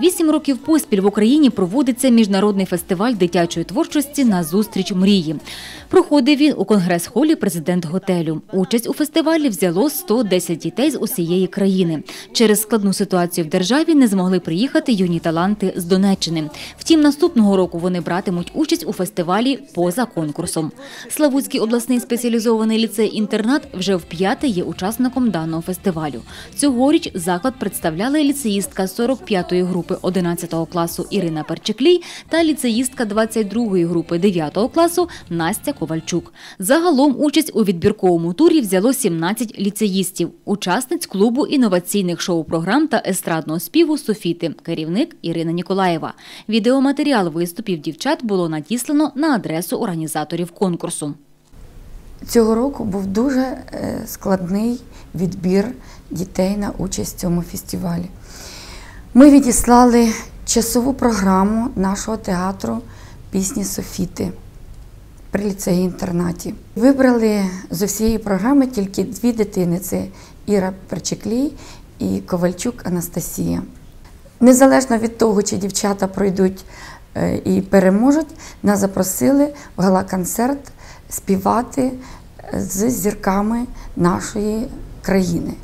Вісім років поспіль в Україні проводиться міжнародний фестиваль дитячої творчості на зустріч мрії. Проходив він у конгрес-холі президент готелю. Участь у фестивалі взяло 110 дітей з усієї країни. Через складну ситуацію в державі не змогли приїхати юні таланти з Донеччини. Втім, наступного року вони братимуть участь у фестивалі поза конкурсом. Славутський обласний спеціалізований ліцей-інтернат вже вп'яте є учасником даного фестивалю. Цьогоріч заклад представляли ліцеїстка 45-ї групи 11 класу Ірина Перчеклій та ліцеїстка 22-ї групи 9 класу Настя Ковальчук. Загалом участь у відбірковому турі взяло 17 ліцеїстів, учасниць клубу інноваційних шоу-програм та естрадного співу Софіти, керівник Ірина Ніколаєва. Відеоматеріал виступів дівчат було надіслано на адресу організаторів конкурсу. Цього року був дуже е, складний відбір дітей на участь в цьому фестивалі. Ми відіслали часову програму нашого театру пісні Софіти при ліцеї інтернаті. Вибрали з усієї програми тільки дві дитини: це Іра Перчеклій і Ковальчук Анастасія. Незалежно від того, чи дівчата пройдуть е, і переможуть, нас запросили в гала-концерт співати з зірками нашої країни.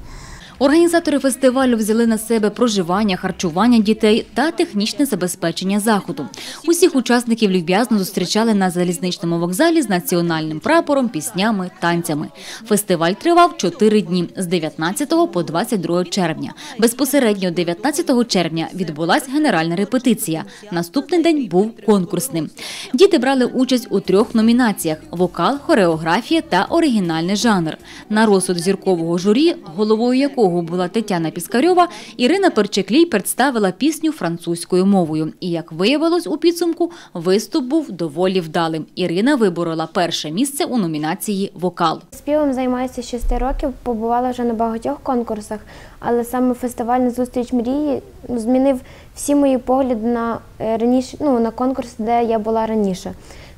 Організатори фестивалю взяли на себе проживання, харчування дітей та технічне забезпечення заходу. Усіх учасників люб'язно зустрічали на залізничному вокзалі з національним прапором, піснями, танцями. Фестиваль тривав чотири дні з 19 по 22 червня. Безпосередньо 19 червня відбулася генеральна репетиція. Наступний день був конкурсним. Діти брали участь у трьох номінаціях: вокал, хореографія та оригінальний жанр. На розсуд зіркового журі, головою якого була Тетяна Піскарьова, Ірина Перчеклій представила пісню французькою мовою. І як виявилось у підсумку, виступ був доволі вдалим. Ірина виборола перше місце у номінації Вокал. Співом займаюся з 6 років, побувала вже на багатьох конкурсах, але саме фестиваль «На зустріч мрії змінив всі мої погляди на е, раніше, ну, на конкурс, де я була раніше.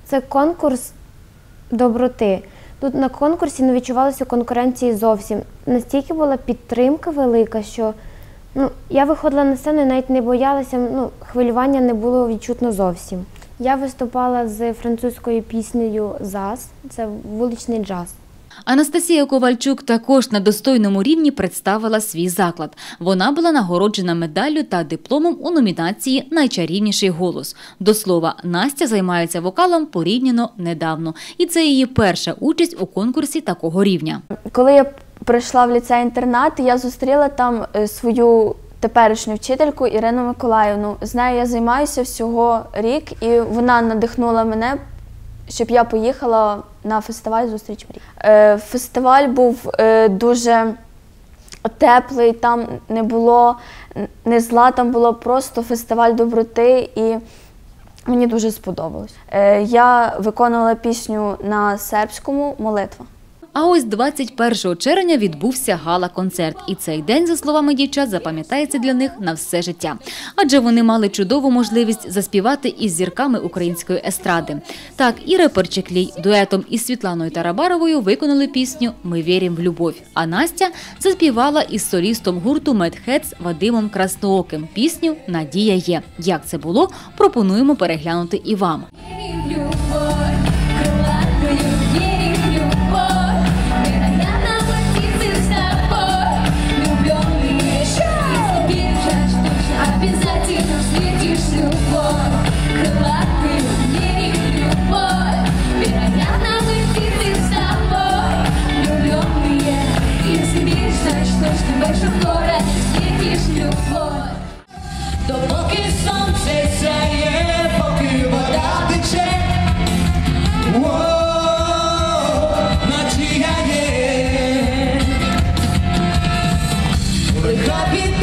Це конкурс доброти. Тут на конкурсі не відчувалося конкуренції зовсім. Настільки була підтримка велика, що ну, я виходила на сцену і навіть не боялася, ну, хвилювання не було відчутно зовсім. Я виступала з французькою піснею ЗАЗ, це вуличний джаз. Анастасія Ковальчук також на достойному рівні представила свій заклад. Вона була нагороджена медаллю та дипломом у номінації Найчарівніший голос. До слова, Настя займається вокалом порівняно недавно, і це її перша участь у конкурсі такого рівня. Коли я прийшла в ліцей-інтернат, я зустріла там е, свою теперішню вчительку Ірину Миколаївну. З нею я займаюся всього рік, і вона надихнула мене, щоб я поїхала на фестиваль Зустріч мрій. Е, Фестиваль був е, дуже теплий, там не було не зла, там було просто фестиваль доброти і. Мені дуже сподобалось. Е, Я виконувала пісню на сербському молитва. А ось 21 червня відбувся гала-концерт. І цей день, за словами дівчат, запам'ятається для них на все життя. Адже вони мали чудову можливість заспівати із зірками української естради. Так, Іра Перчеклій дуетом із Світланою Тарабаровою виконали пісню Ми віримо в любов. А Настя заспівала із солістом гурту Медхец Вадимом Краснооким пісню Надія є. Як це було, пропонуємо переглянути і вам. Dobby.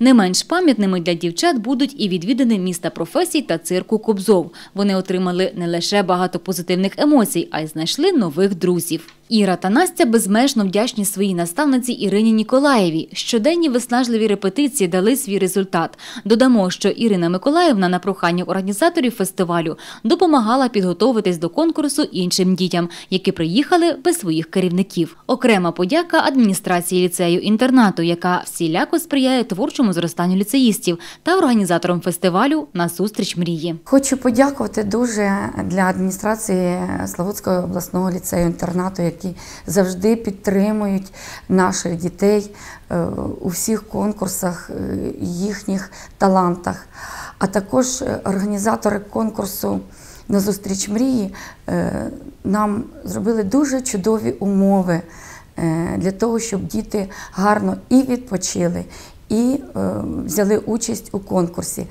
Не менш пам'ятними для дівчат будуть і відвідини міста професій та цирку Кобзов. Вони отримали не лише багато позитивних емоцій, а й знайшли нових друзів. Іра та Настя безмежно вдячні своїй наставниці Ірині Ніколаєвій. Щоденні виснажливі репетиції дали свій результат. Додамо, що Ірина Миколаївна на прохання організаторів фестивалю допомагала підготовитись до конкурсу іншим дітям, які приїхали без своїх керівників. Окрема подяка адміністрації ліцею інтернату, яка всіляко сприяє творчому зростанню ліцеїстів та організаторам фестивалю на зустріч мрії. Хочу подякувати дуже для адміністрації Славутського обласного ліцею інтернату, які завжди підтримують наших дітей е, у всіх конкурсах, е, їхніх талантах. А також е, організатори конкурсу на зустріч мрії нам зробили дуже чудові умови для того, щоб діти гарно і відпочили, і е, взяли участь у конкурсі.